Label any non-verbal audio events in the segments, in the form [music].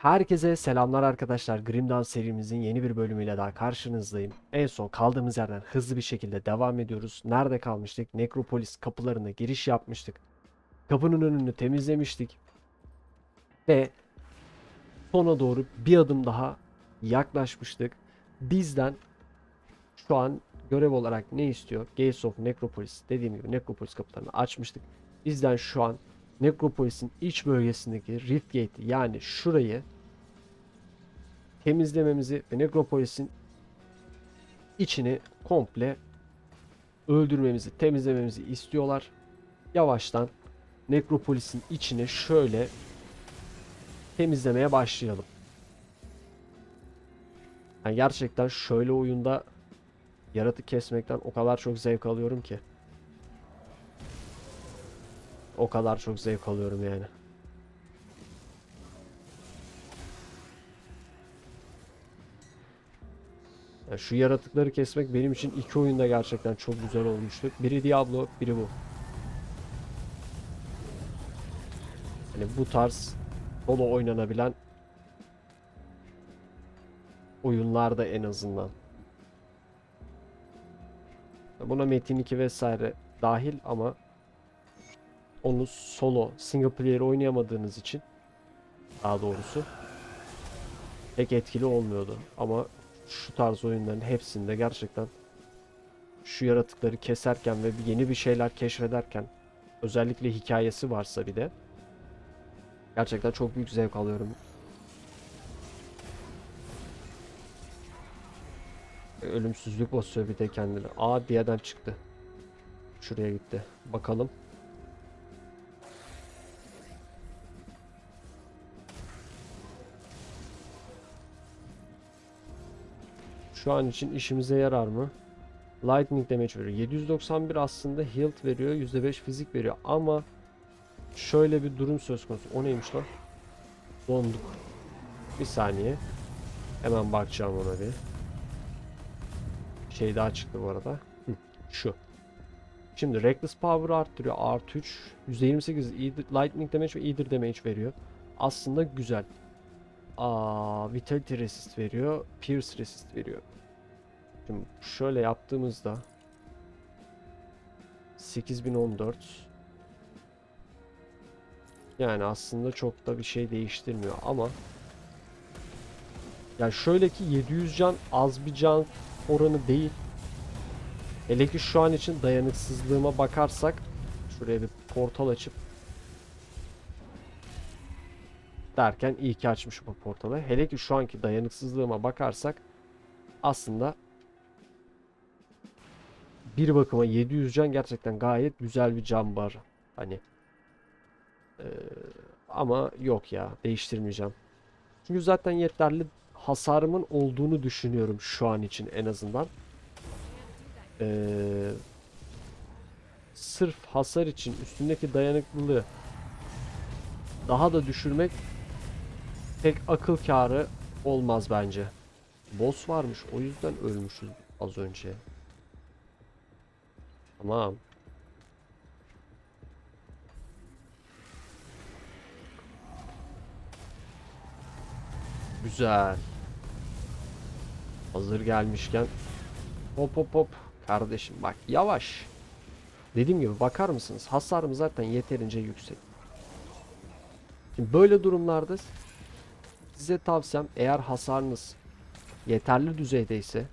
Herkese selamlar arkadaşlar. Grimdan serimizin yeni bir bölümüyle daha karşınızdayım. En son kaldığımız yerden hızlı bir şekilde devam ediyoruz. Nerede kalmıştık? Nekropolis kapılarına giriş yapmıştık. Kapının önünü temizlemiştik. Ve sona doğru bir adım daha yaklaşmıştık. Bizden şu an görev olarak ne istiyor? Gates of Necropolis. Dediğim gibi Necropolis kapılarını açmıştık. Bizden şu an Necropolis'in iç bölgesindeki Rift Gate'i yani şurayı temizlememizi ve Necropolis'in içini komple öldürmemizi, temizlememizi istiyorlar. Yavaştan Necropolis'in içini şöyle temizlemeye başlayalım. Yani gerçekten şöyle oyunda yaratık kesmekten o kadar çok zevk alıyorum ki. O kadar çok zevk alıyorum yani. Ya şu yaratıkları kesmek benim için iki oyunda gerçekten çok güzel olmuştu. Biri Diablo, biri bu. Hani bu tarz solo oynanabilen oyunlarda en azından. Buna Metin 2 vesaire dahil ama onu solo single player oynayamadığınız için daha doğrusu pek etkili olmuyordu. Ama şu tarz oyunların hepsinde gerçekten şu yaratıkları keserken ve yeni bir şeyler keşfederken özellikle hikayesi varsa bir de gerçekten çok büyük zevk alıyorum. Ölümsüzlük basıyor bir de kendine. Aa diyeden çıktı. Şuraya gitti. Bakalım. Şu an için işimize yarar mı? Lightning damage veriyor. 791 aslında health veriyor. %5 fizik veriyor ama şöyle bir durum söz konusu. O neymiş lan? Donduk. Bir saniye. Hemen bakacağım ona bir. Şey daha çıktı bu arada. Hı, şu. Şimdi Reckless Power arttırıyor. Artı 3. %28 either- Lightning damage ve Ether damage veriyor. Aslında güzel. Aa, Vitality Resist veriyor. Pierce Resist veriyor. Şimdi şöyle yaptığımızda 8014 yani aslında çok da bir şey değiştirmiyor ama ya şöyle ki 700 can az bir can oranı değil. Hele ki şu an için dayanıksızlığıma bakarsak şuraya bir portal açıp derken iyi ki açmışım bu portalı. Hele ki şu anki dayanıksızlığıma bakarsak aslında bir bakıma 700 can gerçekten gayet güzel bir can var. Hani Ee, ama yok ya değiştirmeyeceğim. Çünkü zaten yeterli hasarımın olduğunu düşünüyorum şu an için en azından. Ee, sırf hasar için üstündeki dayanıklılığı daha da düşürmek pek akıl kârı olmaz bence. Boss varmış o yüzden ölmüşüz az önce. Tamam. Güzel. Hazır gelmişken hop hop hop kardeşim bak yavaş. Dediğim gibi bakar mısınız? Hasarım zaten yeterince yüksek. Şimdi böyle durumlarda size tavsiyem eğer hasarınız yeterli düzeydeyse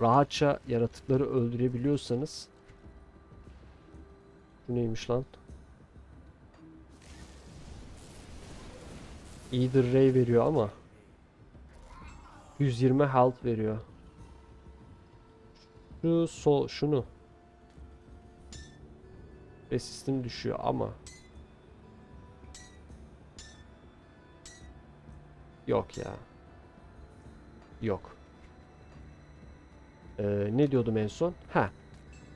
rahatça yaratıkları öldürebiliyorsanız bu neymiş lan? Either Ray veriyor ama 120 health veriyor. Şu sol şunu resistim düşüyor ama yok ya. Yok. Ee, ne diyordum en son? Ha.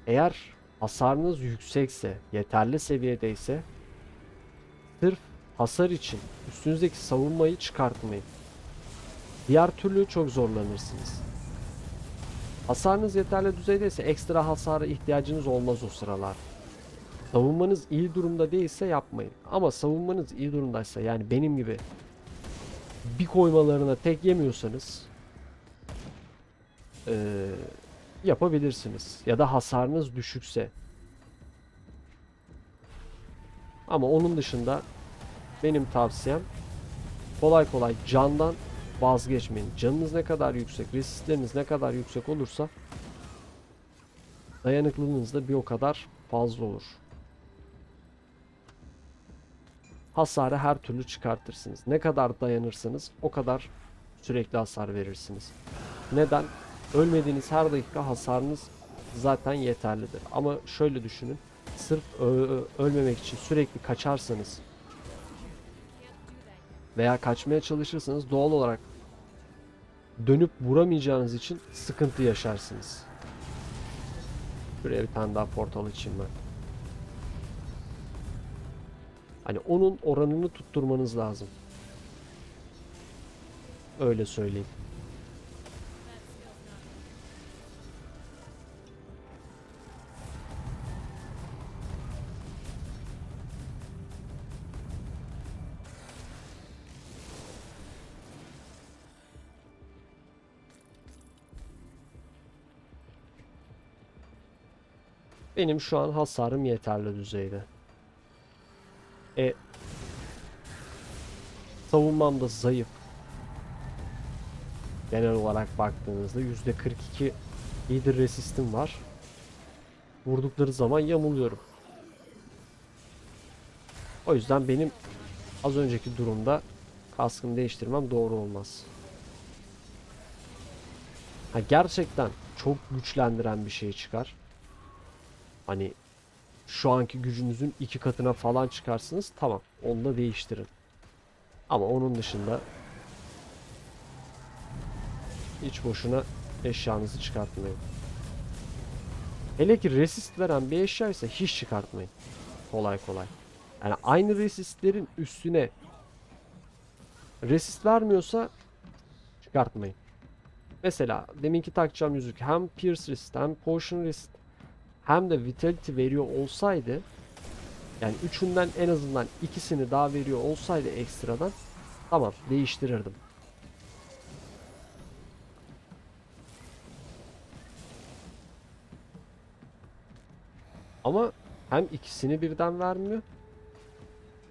Eğer hasarınız yüksekse, yeterli seviyedeyse sırf hasar için üstünüzdeki savunmayı çıkartmayın. Diğer türlü çok zorlanırsınız. Hasarınız yeterli düzeydeyse ekstra hasara ihtiyacınız olmaz o sıralar. Savunmanız iyi durumda değilse yapmayın. Ama savunmanız iyi durumdaysa yani benim gibi bir koymalarına tek yemiyorsanız eee, yapabilirsiniz. Ya da hasarınız düşükse. Ama onun dışında benim tavsiyem kolay kolay candan vazgeçmeyin. Canınız ne kadar yüksek, resistleriniz ne kadar yüksek olursa dayanıklılığınız da bir o kadar fazla olur. Hasarı her türlü çıkartırsınız. Ne kadar dayanırsanız o kadar sürekli hasar verirsiniz. Neden? Ölmediğiniz her dakika hasarınız zaten yeterlidir. Ama şöyle düşünün. Sırf ölmemek için sürekli kaçarsanız veya kaçmaya çalışırsanız doğal olarak dönüp vuramayacağınız için sıkıntı yaşarsınız. Şuraya bir tane daha portal açayım ben. Hani onun oranını tutturmanız lazım. Öyle söyleyeyim. Benim şu an hasarım yeterli düzeyde. E savunmam da zayıf. Genel olarak baktığınızda %42 iyidir resistim var. Vurdukları zaman yamuluyorum. O yüzden benim az önceki durumda kaskımı değiştirmem doğru olmaz. Ha gerçekten çok güçlendiren bir şey çıkar. Hani şu anki gücünüzün iki katına falan çıkarsınız tamam onu da değiştirin. Ama onun dışında hiç boşuna eşyanızı çıkartmayın. Hele ki resist veren bir eşya ise hiç çıkartmayın. Kolay kolay. Yani aynı resistlerin üstüne resist vermiyorsa çıkartmayın. Mesela deminki takacağım yüzük hem Pierce resist hem Potion resist hem de Vitality veriyor olsaydı yani üçünden en azından ikisini daha veriyor olsaydı ekstradan tamam değiştirirdim. Ama hem ikisini birden vermiyor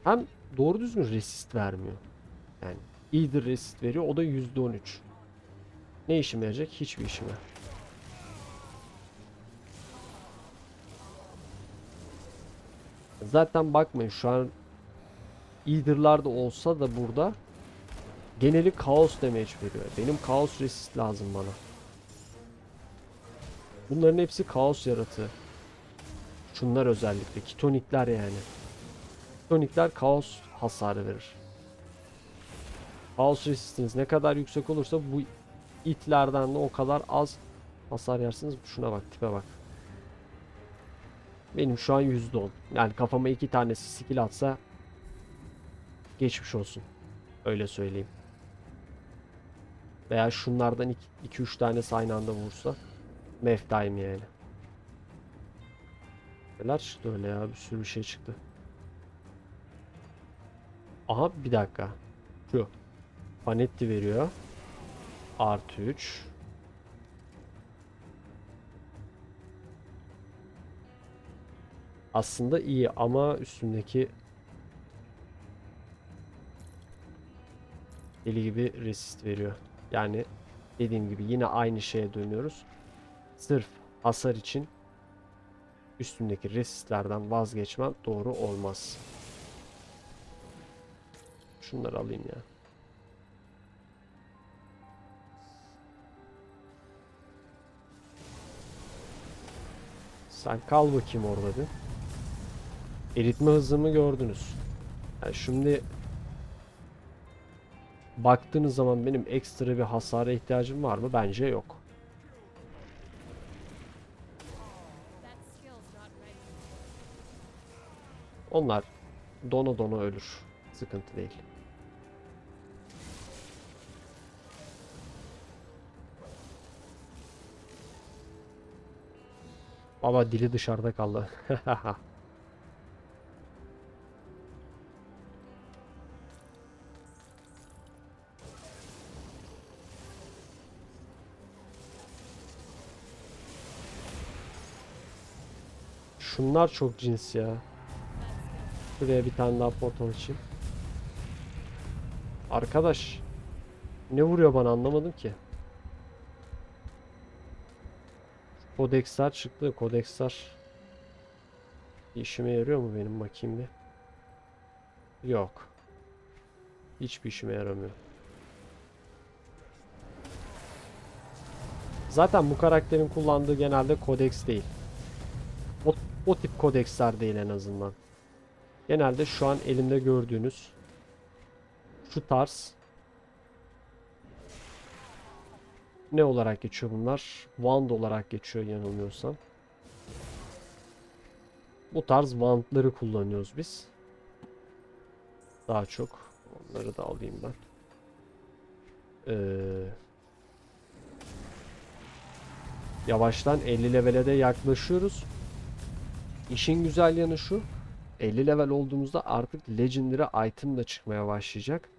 hem doğru düzgün resist vermiyor. Yani iyidir resist veriyor o da %13. Ne işime yarayacak? Hiçbir işime. Zaten bakmayın şu an Eater'lar da olsa da burada geneli kaos damage veriyor. Benim kaos resist lazım bana. Bunların hepsi kaos yaratığı. Şunlar özellikle. Kitonikler yani. Kitonikler kaos hasarı verir. Kaos resistiniz ne kadar yüksek olursa bu itlerden de o kadar az hasar yersiniz. Şuna bak tipe bak. Benim şu an %10. Yani kafama iki tanesi skill atsa geçmiş olsun. Öyle söyleyeyim. Veya şunlardan 2-3 tanesi aynı anda vursa meftayım yani. Neler çıktı öyle ya bir sürü bir şey çıktı. Aha bir dakika. Şu. Panetti veriyor. Artı 3. Aslında iyi ama üstündeki deli gibi resist veriyor. Yani dediğim gibi yine aynı şeye dönüyoruz. Sırf hasar için üstündeki resistlerden vazgeçmem doğru olmaz. Şunları alayım ya. Sen kal bakayım orada bir eritme hızımı gördünüz. Yani şimdi baktığınız zaman benim ekstra bir hasara ihtiyacım var mı? Bence yok. Onlar dona dona ölür. Sıkıntı değil. Baba dili dışarıda kaldı. [laughs] Şunlar çok cins ya. Şuraya bir tane daha portal açayım. Arkadaş. Ne vuruyor bana anlamadım ki. Kodeksler çıktı. Kodeksler. İşime yarıyor mu benim bakayım. Yok. Hiçbir işime yaramıyor. Zaten bu karakterin kullandığı genelde kodeks değil. O, tip kodeksler değil en azından. Genelde şu an elimde gördüğünüz şu tarz ne olarak geçiyor bunlar? Wand olarak geçiyor yanılmıyorsam. Bu tarz wandları kullanıyoruz biz. Daha çok. Onları da alayım ben. Ee, yavaştan 50 levele de yaklaşıyoruz. İşin güzel yanı şu. 50 level olduğumuzda artık Legendary item da çıkmaya başlayacak.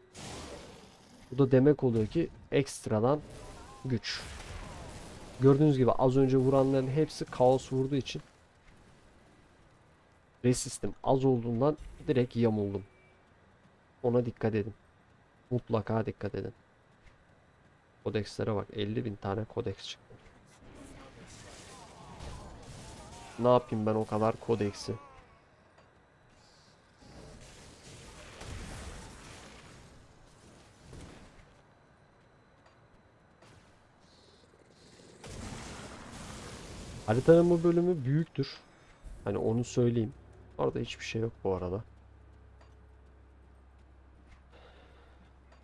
Bu da demek oluyor ki ekstradan güç. Gördüğünüz gibi az önce vuranların hepsi kaos vurduğu için resistim az olduğundan direkt yamuldum. Ona dikkat edin. Mutlaka dikkat edin. Kodekslere bak 50 bin tane kodeks çıktı. Ne yapayım ben o kadar kodeksi? Haritanın bu bölümü büyüktür. Hani onu söyleyeyim. Orada hiçbir şey yok bu arada.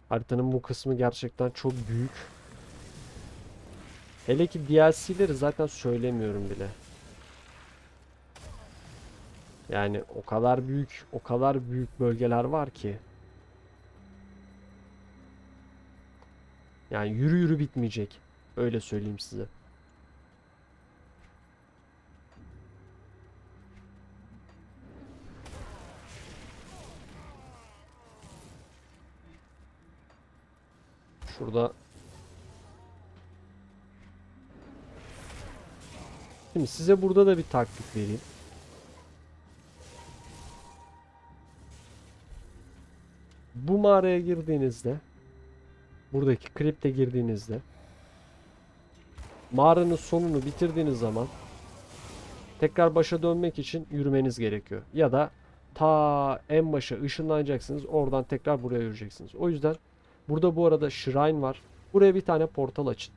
Haritanın bu kısmı gerçekten çok büyük. Hele ki DLC'leri zaten söylemiyorum bile. Yani o kadar büyük, o kadar büyük bölgeler var ki. Yani yürü yürü bitmeyecek. Öyle söyleyeyim size. Şurada Şimdi size burada da bir taktik vereyim. Bu mağaraya girdiğinizde buradaki kripte girdiğinizde mağaranın sonunu bitirdiğiniz zaman tekrar başa dönmek için yürümeniz gerekiyor. Ya da ta en başa ışınlanacaksınız. Oradan tekrar buraya yürüyeceksiniz. O yüzden burada bu arada shrine var. Buraya bir tane portal açın.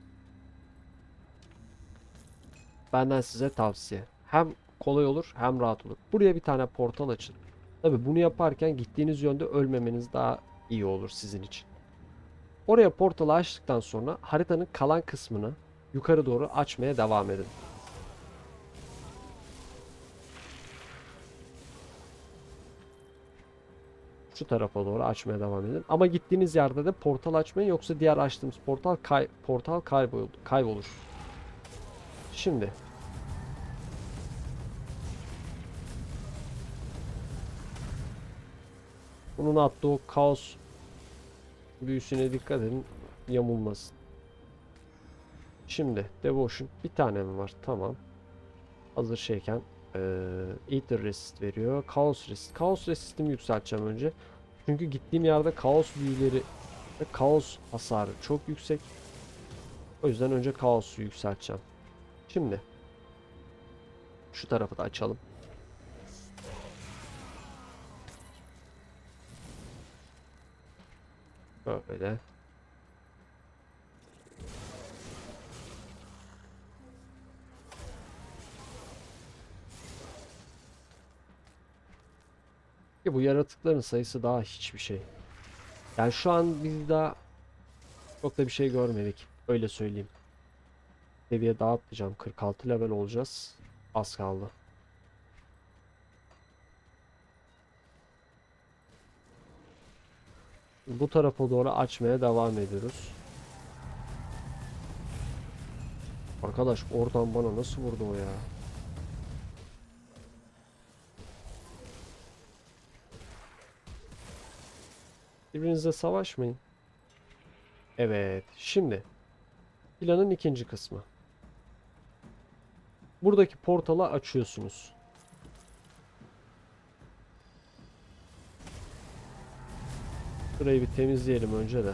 Benden size tavsiye. Hem kolay olur hem rahat olur. Buraya bir tane portal açın. Tabi bunu yaparken gittiğiniz yönde ölmemeniz daha iyi olur sizin için. Oraya portalı açtıktan sonra haritanın kalan kısmını yukarı doğru açmaya devam edin. Şu tarafa doğru açmaya devam edin. Ama gittiğiniz yerde de portal açmayın yoksa diğer açtığımız portal kay portal kaybolur. kaybolur. Şimdi Bunun attığı o kaos büyüsüne dikkat edin. Yamulmasın. Şimdi Devotion bir tane mi var? Tamam. Hazır şeyken eee Ether Resist veriyor. Chaos Resist. Chaos Resist'imi yükselteceğim önce. Çünkü gittiğim yerde kaos büyüleri ve kaos hasarı çok yüksek. O yüzden önce kaosu yükselteceğim. Şimdi şu tarafı da açalım. Böyle. Ki bu yaratıkların sayısı daha hiçbir şey. Yani şu an biz daha çok da bir şey görmedik. Öyle söyleyeyim. Seviye daha atlayacağım. 46 level olacağız. Az kaldı. bu tarafa doğru açmaya devam ediyoruz. Arkadaş oradan bana nasıl vurdu o ya? Birbirinizle savaşmayın. Evet. Şimdi. Planın ikinci kısmı. Buradaki portala açıyorsunuz. Şurayı bir temizleyelim önce de.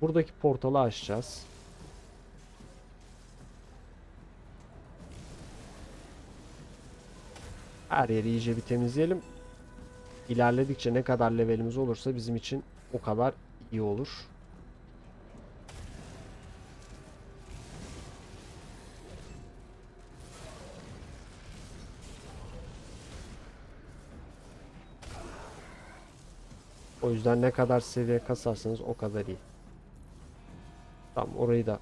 Buradaki portalı açacağız. Her yeri iyice bir temizleyelim. İlerledikçe ne kadar levelimiz olursa bizim için o kadar iyi olur. O yüzden ne kadar seviye kasarsanız o kadar iyi. Tamam orayı da.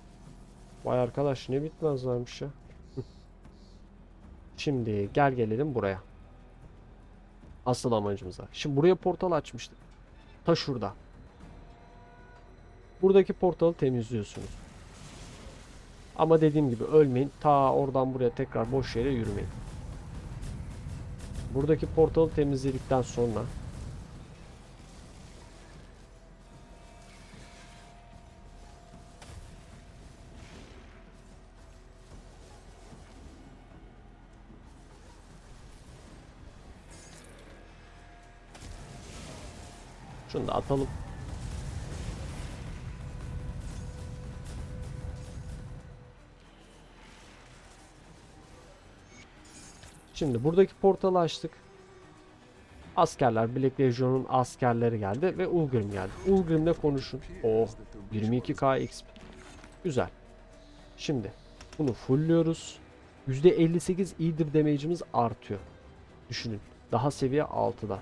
Vay arkadaş ne bitmez varmış ya. [laughs] Şimdi gel gelelim buraya. Asıl amacımıza. Şimdi buraya portal açmıştık. Ta şurada. Buradaki portalı temizliyorsunuz. Ama dediğim gibi ölmeyin. Ta oradan buraya tekrar boş yere yürümeyin. Buradaki portalı temizledikten sonra şunu da atalım. Şimdi buradaki portalı açtık. Askerler, Black Legion'un askerleri geldi ve Ulgrim geldi. Ulgrim'le konuşun. Oh, 22k XP. Güzel. Şimdi bunu fullliyoruz. %58 iyidir damage'imiz artıyor. Düşünün. Daha seviye 6'da.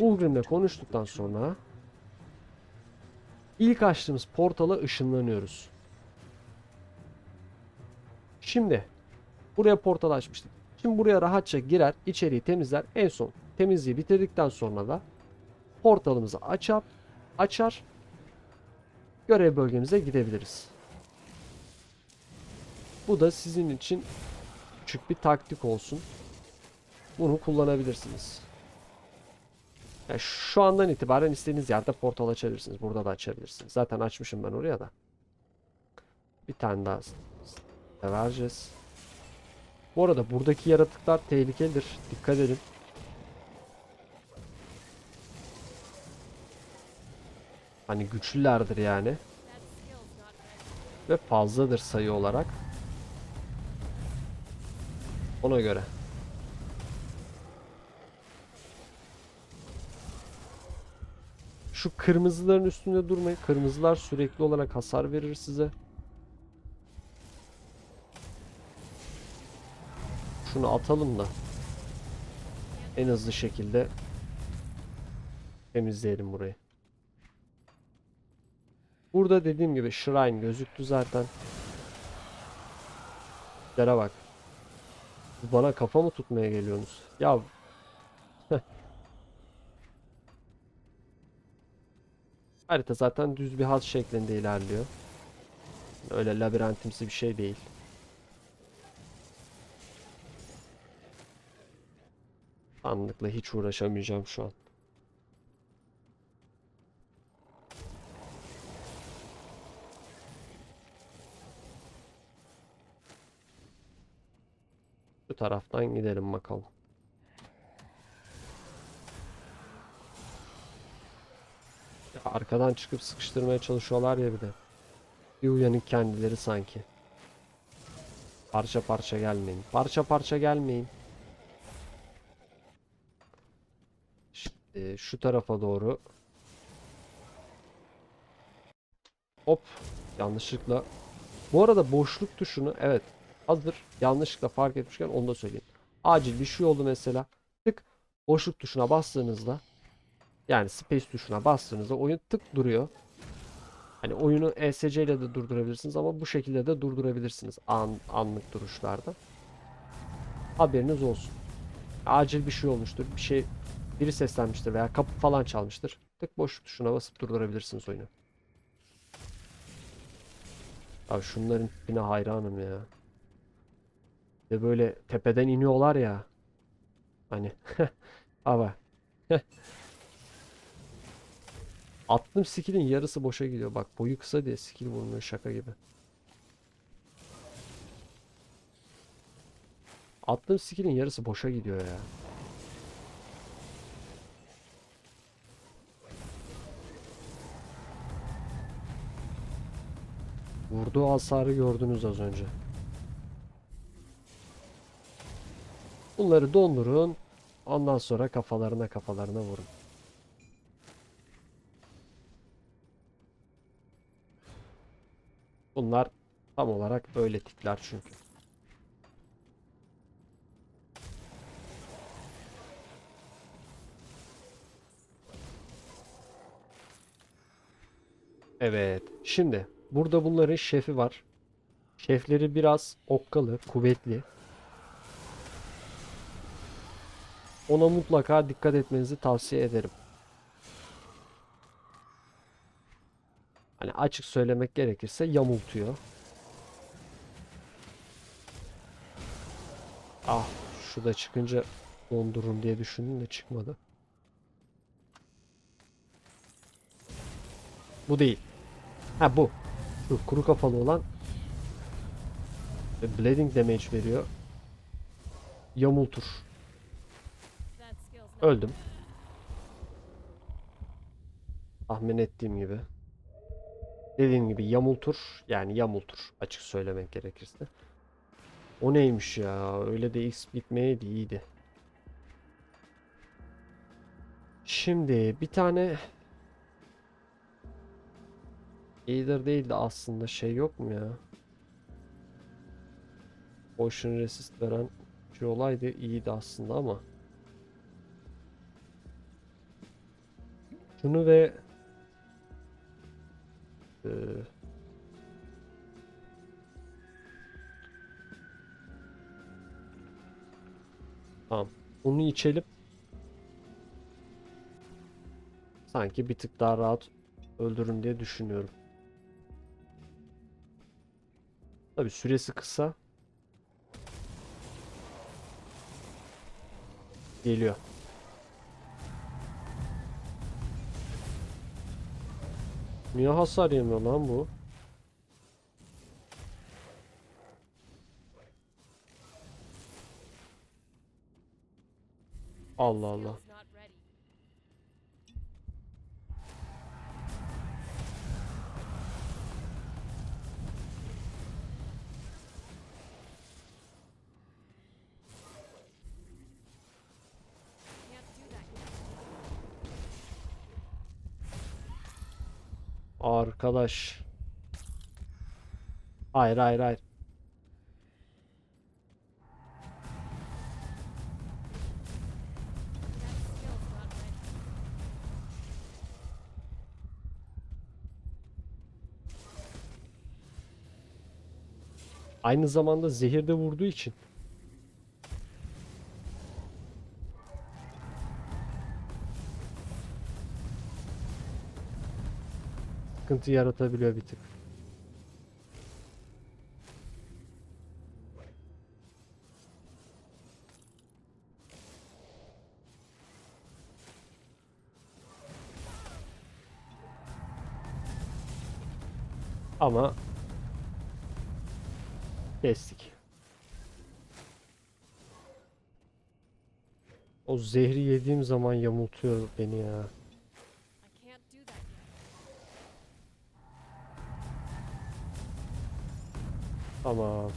Ulgrim'le konuştuktan sonra ilk açtığımız portala ışınlanıyoruz. Şimdi buraya portal açmıştık. Şimdi buraya rahatça girer, içeriği temizler. En son temizliği bitirdikten sonra da portalımızı açar, açar. Görev bölgemize gidebiliriz. Bu da sizin için küçük bir taktik olsun. Bunu kullanabilirsiniz. Ya şu andan itibaren istediğiniz yerde portal açabilirsiniz. Burada da açabilirsiniz. Zaten açmışım ben oraya da. Bir tane daha vereceğiz. Bu arada buradaki yaratıklar tehlikelidir. Dikkat edin. Hani güçlülerdir yani. Ve fazladır sayı olarak. Ona göre. Şu kırmızıların üstünde durmayın. Kırmızılar sürekli olarak hasar verir size. Şunu atalım da en hızlı şekilde temizleyelim burayı. Burada dediğim gibi shrine gözüktü zaten. Yere bak. Bana kafa mı tutmaya geliyorsunuz? Ya [laughs] Harita zaten düz bir hat şeklinde ilerliyor. Öyle labirentimsi bir şey değil. Sandıkla hiç uğraşamayacağım şu an. Şu taraftan gidelim bakalım. Arkadan çıkıp sıkıştırmaya çalışıyorlar ya bir de. Bir uyanık kendileri sanki. Parça parça gelmeyin. Parça parça gelmeyin. Şimdi şu tarafa doğru. Hop. Yanlışlıkla. Bu arada boşluk tuşunu evet hazır yanlışlıkla fark etmişken onu da söyleyeyim. Acil bir şey oldu mesela. Tık boşluk tuşuna bastığınızda yani space tuşuna bastığınızda oyun tık duruyor. Hani oyunu ESC ile de durdurabilirsiniz ama bu şekilde de durdurabilirsiniz an, anlık duruşlarda. Haberiniz olsun. Acil bir şey olmuştur. Bir şey biri seslenmiştir veya kapı falan çalmıştır. Tık boşluk tuşuna basıp durdurabilirsiniz oyunu. Abi şunların tipine hayranım ya. Ve böyle tepeden iniyorlar ya. Hani [laughs] ama [laughs] Attım skill'in yarısı boşa gidiyor. Bak boyu kısa diye skill vurmuyor şaka gibi. Attığım skill'in yarısı boşa gidiyor ya. Vurduğu hasarı gördünüz az önce. Bunları dondurun. Ondan sonra kafalarına kafalarına vurun. Bunlar tam olarak böyle tipler çünkü. Evet. Şimdi burada bunların şefi var. Şefleri biraz okkalı, kuvvetli. Ona mutlaka dikkat etmenizi tavsiye ederim. Hani açık söylemek gerekirse yamultuyor. Ah, şu da çıkınca dondururum diye düşündüm de çıkmadı. Bu değil. Ha bu. Şu kuru kafalı olan ve bleeding damage veriyor. Yamultur. Öldüm. Tahmin ettiğim gibi. Dediğim gibi yamultur. Yani yamultur. Açık söylemek gerekirse. O neymiş ya? Öyle de X bitmeyeydi iyiydi. Şimdi bir tane Either değil de aslında şey yok mu ya? Potion resist veren bir olaydı iyiydi aslında ama. Şunu ve eee, Tamam. Bunu içelim. Sanki bir tık daha rahat öldürün diye düşünüyorum. Tabii süresi kısa. Geliyor. Niye hasar yemiyor lan bu? Allah Allah. Arkadaş. Hayır hayır hayır. Aynı zamanda zehir de vurduğu için. Sıkıntı yaratabiliyor bir tık. Ama Kestik. O zehri yediğim zaman yamultuyor beni ya. Ama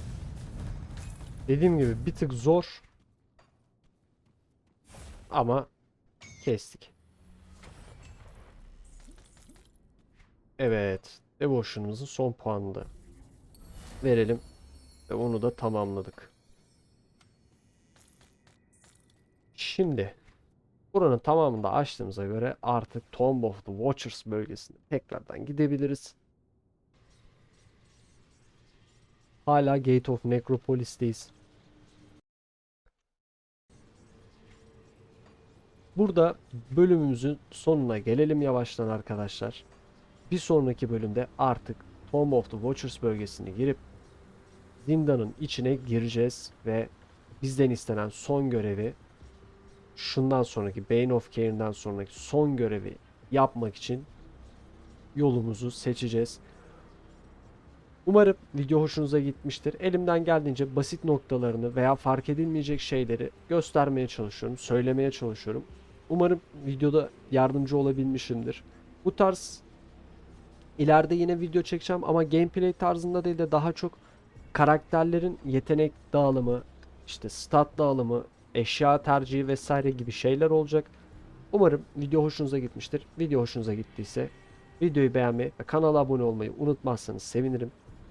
dediğim gibi bir tık zor. Ama kestik. Evet. Devotion'ımızın son puanını da verelim. Ve onu da tamamladık. Şimdi buranın tamamını da açtığımıza göre artık Tomb of the Watchers bölgesine tekrardan gidebiliriz. Hala Gate of Necropolis'teyiz. Burada bölümümüzün sonuna gelelim yavaştan arkadaşlar. Bir sonraki bölümde artık Tomb of the Watchers bölgesine girip zindanın içine gireceğiz ve bizden istenen son görevi şundan sonraki Bane of Cairn'den sonraki son görevi yapmak için yolumuzu seçeceğiz. Umarım video hoşunuza gitmiştir. Elimden geldiğince basit noktalarını veya fark edilmeyecek şeyleri göstermeye çalışıyorum, söylemeye çalışıyorum. Umarım videoda yardımcı olabilmişimdir. Bu tarz ileride yine video çekeceğim ama gameplay tarzında değil de daha çok karakterlerin yetenek dağılımı, işte stat dağılımı, eşya tercihi vesaire gibi şeyler olacak. Umarım video hoşunuza gitmiştir. Video hoşunuza gittiyse videoyu beğenmeyi ve kanala abone olmayı unutmazsanız sevinirim.